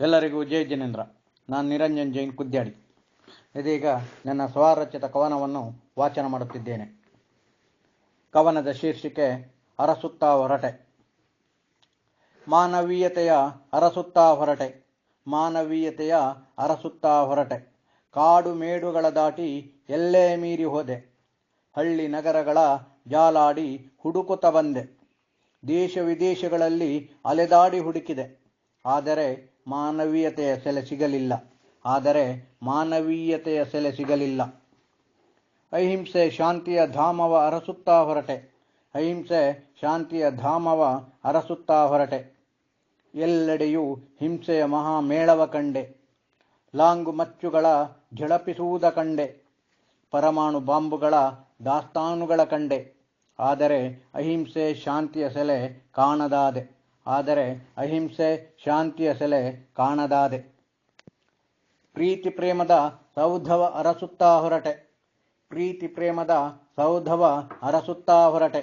ಎಲ್ಲರಿಗೂ ಜೈ ಜಿನೇಂದ್ರ. ನಾನು ನಿರಂಜನ್ ಜೈನ್ ಕುದ್ಯಾಡಿ. ಇದೀಗ ನನ್ನ ಸ್ವಾರಚಿತ ಕವನವನ್ನು ವಾಚನ ಮಾಡುತ್ತಿದ್ದೇನೆ. ಕವನದ ಶೀರ್ಷಿಕೆ ಅರಸುತ್ತಾ ಹೊರಟೆ. ಮಾನವೀಯತೆಯ ಅರಸುತ್ತಾ ಹೊರಟೆ. ಮಾನವೀಯತೆಯ ಅರಸುತ್ತಾ ಹೊರಟೆ. ಕಾಡು ಮೇಡುಗಳ ದಾಟಿ ಎಲ್ಲೇ ಮೀರಿ ಹೋದೆ. ಹಳ್ಳಿ ನಗರಗಳ ಜಾಲಾಡಿ ಹುಡುಕುತ್ತ ಬಂದೆ. ದೇಶ ವಿದೇಶಗಳಲ್ಲಿ ಅಲೆದಾಡಿ ಹುಡುಕಿದೆ. ಆದರೆ ಮಾನವೀಯತೆಯ ಸೆಲೆ ಸಿಗಲಿಲ್ಲ. ಆದರೆ ಮಾನವೀಯತೆಯ ಸೆಲೆ ಸಿಗಲಿಲ್ಲ. ಅಹಿಂಸೆ ಶಾಂತಿಯ ಧಾಮವ ಅರಸುತ್ತಾ ಹೊರಟೆ. ಅಹಿಂಸೆ ಶಾಂತಿಯ ಧಾಮವ ಅರಸುತ್ತಾ ಹೊರಟೆ. ಎಲ್ಲೆಡೆಯೂ ಹಿಂಸೆಯ ಮಹಾಮೇಳವ ಕಂಡೆ. ಲಾಂಗು ಮಚ್ಚುಗಳ ಝಳಪಿಸುವುದ ಕಂಡೆ. ಪರಮಾಣು ಬಾಂಬುಗಳ ದಾಸ್ತಾನುಗಳ ಕಂಡೆ. ಆದರೆ ಅಹಿಂಸೆ ಶಾಂತಿಯ ಸೆಲೆ ಕಾಣದಾದೆ. ಆದರೆ ಅಹಿಂಸೆ ಶಾಂತಿಯ ಸೆಲೆ ಕಾಣದಾದೆ. ಪ್ರೀತಿ ಪ್ರೇಮದ ಸೌಧವ ಅರಸುತ್ತಾ ಹೊರಟೆ. ಪ್ರೀತಿ ಪ್ರೇಮದ ಸೌಧವ ಅರಸುತ್ತಾ ಹೊರಟೆ.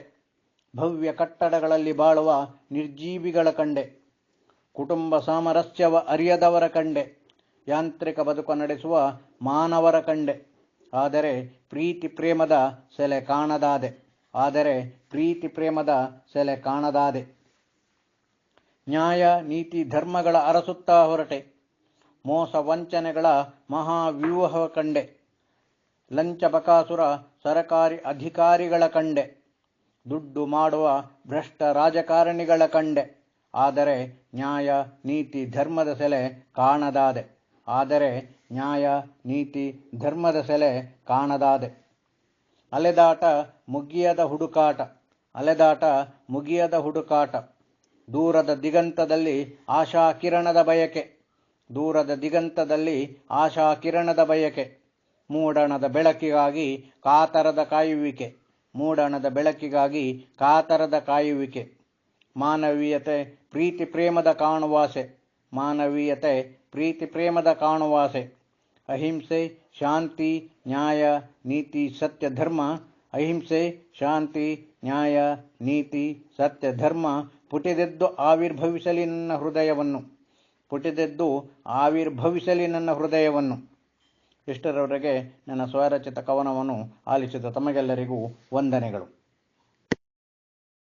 ಭವ್ಯ ಕಟ್ಟಡಗಳಲ್ಲಿ ಬಾಳುವ ನಿರ್ಜೀವಿಗಳ ಕಂಡೆ. ಕುಟುಂಬ ಸಾಮರಸ್ಯವ ಅರಿಯದವರ ಕಂಡೆ. ಯಾಂತ್ರಿಕ ಬದುಕು ನಡೆಸುವ ಮಾನವರ ಕಂಡೆ. ಆದರೆ ಪ್ರೀತಿ ಪ್ರೇಮದ ಸೆಲೆ ಕಾಣದಾದೆ. ಆದರೆ ಪ್ರೀತಿ ಪ್ರೇಮದ ಸೆಲೆ ಕಾಣದಾದೆ. ನ್ಯಾಯ, ನೀತಿ, ಧರ್ಮಗಳ ಅರಸುತ್ತಾ ಹೊರಟೆ. ಮೋಸ ವಂಚನೆಗಳ ಮಹಾವ್ಯೂಹ ಕಂಡೆ. ಲಂಚ ಬಕಾಸುರ ಸರಕಾರಿ ಅಧಿಕಾರಿಗಳ ಕಂಡೆ. ದುಡ್ಡು ಮಾಡುವ ಭ್ರಷ್ಟ ರಾಜಕಾರಣಿಗಳ ಕಂಡೆ. ಆದರೆ ನ್ಯಾಯ, ನೀತಿ, ಧರ್ಮದ ಸೆಲೆ ಕಾಣದಾದೆ. ಆದರೆ ನ್ಯಾಯ, ನೀತಿ, ಧರ್ಮದ ಸೆಲೆ ಕಾಣದಾದೆ. ಅಲೆದಾಟ ಮುಗಿಯದ ಹುಡುಕಾಟ. ಅಲೆದಾಟ ಮುಗಿಯದ ಹುಡುಕಾಟ. ದೂರದ ದಿಗಂತದಲ್ಲಿ ಆಶಾ ಕಿರಣದ ಬಯಕೆ. ದೂರದ ದಿಗಂತದಲ್ಲಿ ಆಶಾ ಕಿರಣದ ಬಯಕೆ. ಮೂಡಣದ ಬೆಳಕಿಗಾಗಿ ಕಾತರದ ಕಾಯುವಿಕೆ. ಮೂಡಣದ ಬೆಳಕಿಗಾಗಿ ಕಾತರದ ಕಾಯುವಿಕೆ. ಮಾನವೀಯತೆ, ಪ್ರೀತಿ, ಪ್ರೇಮದ ಕಾಣುವಾಸೆ. ಮಾನವೀಯತೆ, ಪ್ರೀತಿ, ಪ್ರೇಮದ ಕಾಣುವಾಸೆ. ಅಹಿಂಸೆ, ಶಾಂತಿ, ನ್ಯಾಯ, ನೀತಿ, ಸತ್ಯ, ಧರ್ಮ. ಅಹಿಂಸೆ, ಶಾಂತಿ, ನ್ಯಾಯ, ನೀತಿ, ಸತ್ಯ, ಧರ್ಮ. ಪುಟಿದೆದ್ದು ಆವಿರ್ಭವಿಸಲಿ ನನ್ನ ಹೃದಯವನ್ನು. ಪುಟಿದೆದ್ದು ಆವಿರ್ಭವಿಸಲಿ ನನ್ನ ಹೃದಯವನ್ನು. ಇಷ್ಟರವರೆಗೆ ನನ್ನ ಸ್ವರಚಿತ ಕವನವನ್ನು ಆಲಿಸಿದ ತಮಗೆಲ್ಲರಿಗೂ ವಂದನೆಗಳು.